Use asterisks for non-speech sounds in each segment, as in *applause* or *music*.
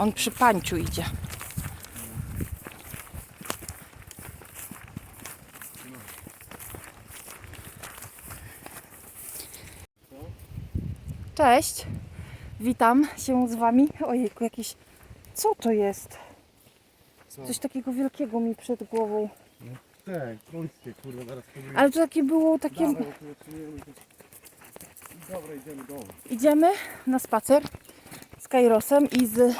On przy panciu idzie. Cześć. Witam się z wami. Ojejku, jakieś... Co to jest? Co? Coś takiego wielkiego mi przed głową. Tak, krótkie, kurwa, zaraz powiem. Ale to takie było takie... Dawaj, Dobra, idziemy do Idziemy na spacer z Kairosem i z,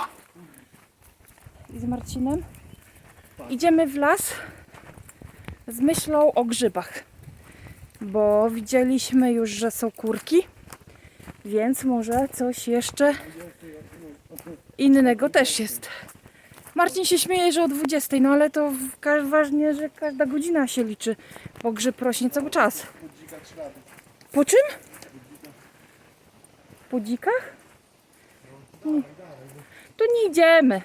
i z Marcinem. Idziemy w las z myślą o grzybach, bo widzieliśmy już, że są kurki, więc może coś jeszcze innego też jest. Marcin się śmieje, że o 20, no ale to w- ka- ważnie, że każda godzina się liczy, bo grzyb rośnie cały czas. Po czym? Po dzikach? To nie idziemy.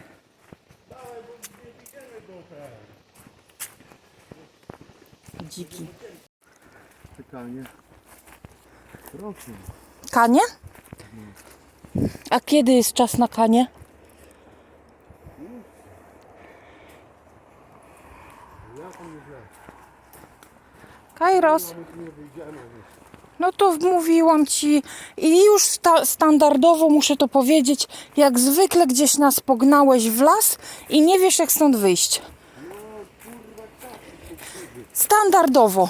Dziki. Pytanie. Rosną. Kanie? A kiedy jest czas na kanie? Kairos. No to mówiłam ci i już sta- standardowo muszę to powiedzieć, jak zwykle gdzieś nas pognałeś w las i nie wiesz jak stąd wyjść. Standardowo.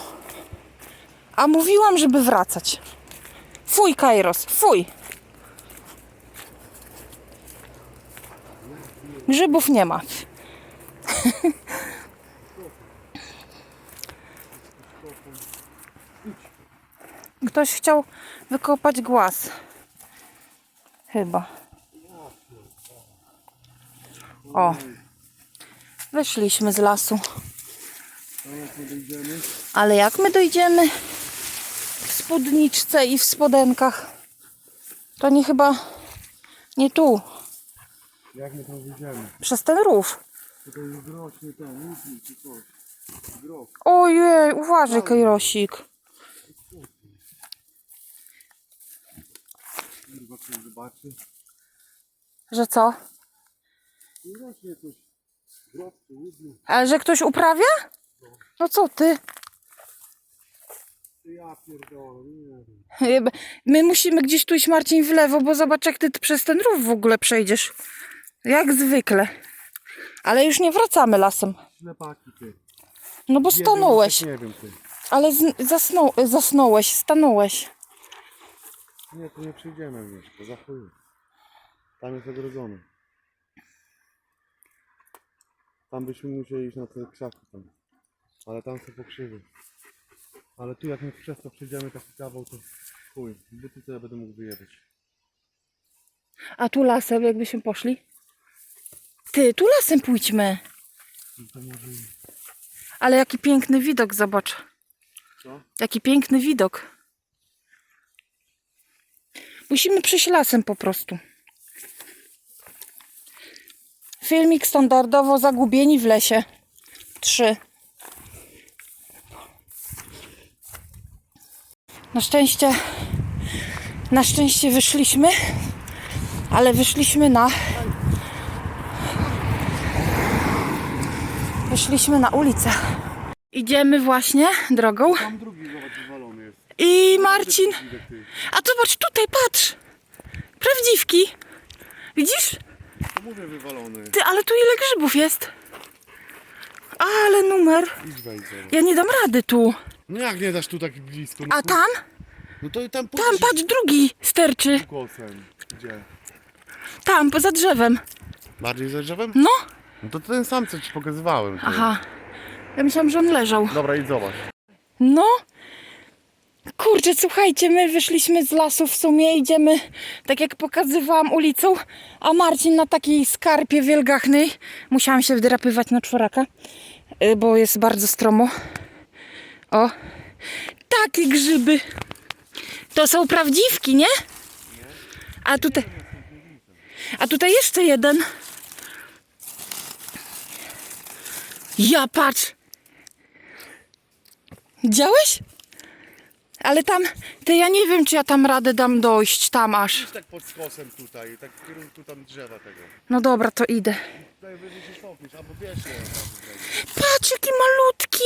A mówiłam, żeby wracać. Fuj, Kairos, fuj. Grzybów nie ma. *laughs* Ktoś chciał wykopać głaz. Chyba. O. Wyszliśmy z lasu. Ale jak my dojdziemy, w spódniczce i w spodenkach? To nie chyba nie tu, jak my tam wyjdziemy? przez ten rów. Tutaj jest rośnie ten, łupnik czy coś. Groch. Ojej, uważaj, Kajrosik. Kurwa, ktoś zobaczy. Że co? I rośnie coś. Groch czy łupnik. Ale że ktoś uprawia? No co ty? Ja pierdolę, nie wiem. My musimy gdzieś tu iść Marcin w lewo, bo zobacz jak ty przez ten rów w ogóle przejdziesz. Jak zwykle. Ale już nie wracamy lasem. Ślepaki ty. No bo Jeden, stanąłeś. Nie wiem ty. Ale z, zasnął, zasnąłeś, stanąłeś. Nie, tu nie przyjdziemy, wiesz, to za chuj. Tam jest ogrodzony. Tam byśmy musieli iść na te krzaki tam. Ale tam są pokrzywy. Ale tu jak my przez to przejdziemy taki kawał, to chuj. Buty to ja będę mógł wyjechać. A tu lasem jakbyśmy poszli? Ty, tu lasem pójdźmy. No to może. Ale jaki piękny widok, zobacz. Co? Jaki piękny widok. Musimy przyjść lasem po prostu. Filmik standardowo zagubieni w lesie. Trzy. Na szczęście, na szczęście wyszliśmy, ale wyszliśmy na. Wyszliśmy na ulicę. Idziemy właśnie drogą. Tam drugi wywalony jest. I Marcin. A zobacz tutaj, patrz! Prawdziwki! Widzisz? To mówię wywalony. Ty, ale tu ile grzybów jest? Ale numer. Idź wejdź zobacz. Ja nie dam rady tu. No jak nie dasz tu tak blisko? No, A tam? No to tam Tam, patrz, drugi sterczy. Głosem. Gdzie? Tam, poza drzewem. Bardziej za drzewem? No. No to ten sam, co ci pokazywałem. Aha. Ja myślałam, że on leżał. Dobra, idź zobacz. No. Kurczę, słuchajcie, my wyszliśmy z lasu w sumie, idziemy, tak jak pokazywałam, ulicą, a Marcin na takiej skarpie wielgachnej, musiałam się wdrapywać na czworaka, y, bo jest bardzo stromo. O, takie grzyby. To są prawdziwki, nie? A tutaj, a tutaj jeszcze jeden. Ja patrz. Widziałeś? Ale tam, ty ja nie wiem, czy ja tam radę dam dojść, tam aż. Idź tak pod skosem tutaj, tak w kierunku tam drzewa tego. No dobra, to idę. Tutaj się cofniesz, albo wiesz. Patrz, jaki malutki.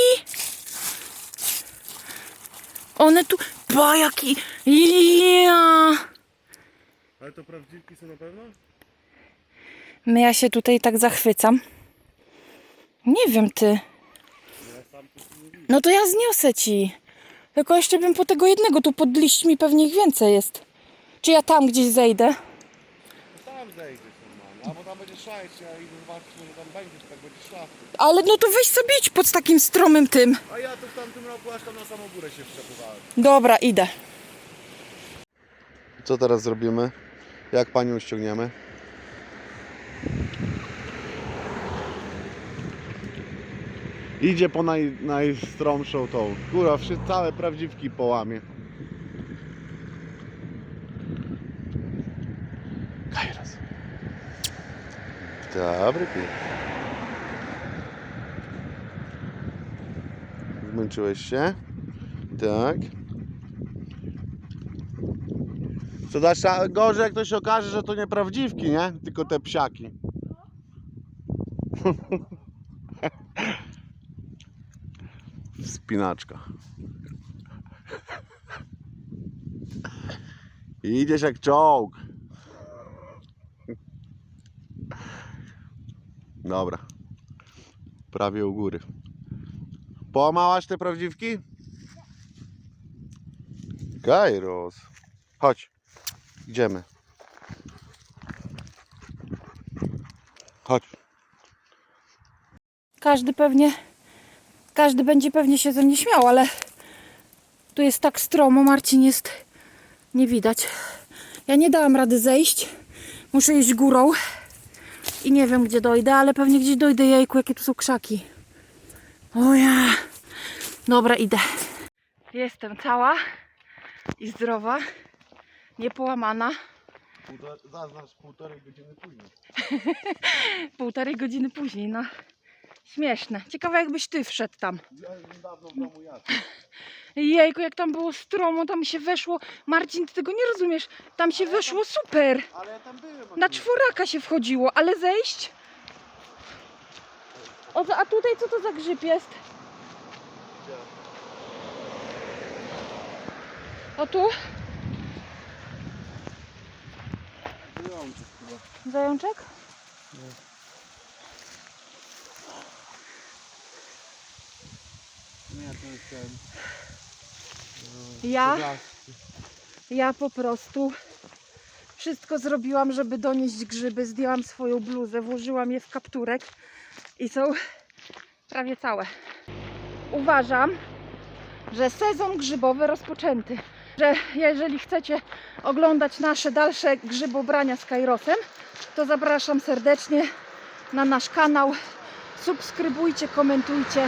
One tu, ba, jaki, ja. Ale to prawdziwki są na pewno? My ja się tutaj tak zachwycam. Nie wiem, ty. No to ja zniosę ci. Tylko jeszcze bym po tego jednego, tu pod liśćmi pewnie ich więcej jest. Czy ja tam gdzieś zejdę? Normalnie, albo tam będziesz szajć, a idę zobaczyć, może tam będziesz, tak będziesz szlafy. Ale no to weź sobie idź pod takim stromym tym. A ja to w tamtym roku aż tam na samą górę się wszczepywałem. Dobra, idę. Co teraz zrobimy? Jak panią ściągniemy? Idzie po naj, najstromszą tą. Kurwa, wszystkie całe prawdziwki połamie. Dobry pies. Zmęczyłeś się? Tak. Co dasz gorzej, jak to się okaże, że to nie prawdziwki, nie? Tylko te psiaki. *laughs* Spinaczka. Idziesz jak czołg. Dobra. Prawie u góry. Połamałaś te prawdziwki? Kairos. Chodź. Idziemy. Chodź. Każdy pewnie, każdy będzie pewnie się ze mnie śmiał, ale tu jest tak stromo, Marcin jest, nie widać. Ja nie dałam rady zejść, muszę iść górą i nie wiem gdzie dojdę, ale pewnie gdzieś dojdę, jejku, jakie tu są krzaki. O ja. Dobra, idę. Jestem cała i zdrowa, niepołamana. Zaznacz półtorej godziny później. *laughs* Półtorej godziny później, no. Śmieszne. Ciekawe jakbyś ty wszedł tam. Ja niedawno w domu jadł. *laughs* Jejku, jak tam było stromo, tam się weszło. Marcin, ty tego nie rozumiesz. Tam się weszło super. Ale ja tam byłem. Na czworaka się wchodziło, ale zejść? O, a tutaj co to za grzyb jest? O tu? Wyjątek chyba. Zajączek? Nie, to jest ten. Ja, ja po prostu wszystko zrobiłam, żeby donieść grzyby. Zdjęłam swoją bluzę, włożyłam je w kapturek i są prawie całe. Uważam, że sezon grzybowy rozpoczęty. Że jeżeli chcecie oglądać nasze dalsze grzybobrania z Kairosem, to zapraszam serdecznie na nasz kanał. Subskrybujcie, komentujcie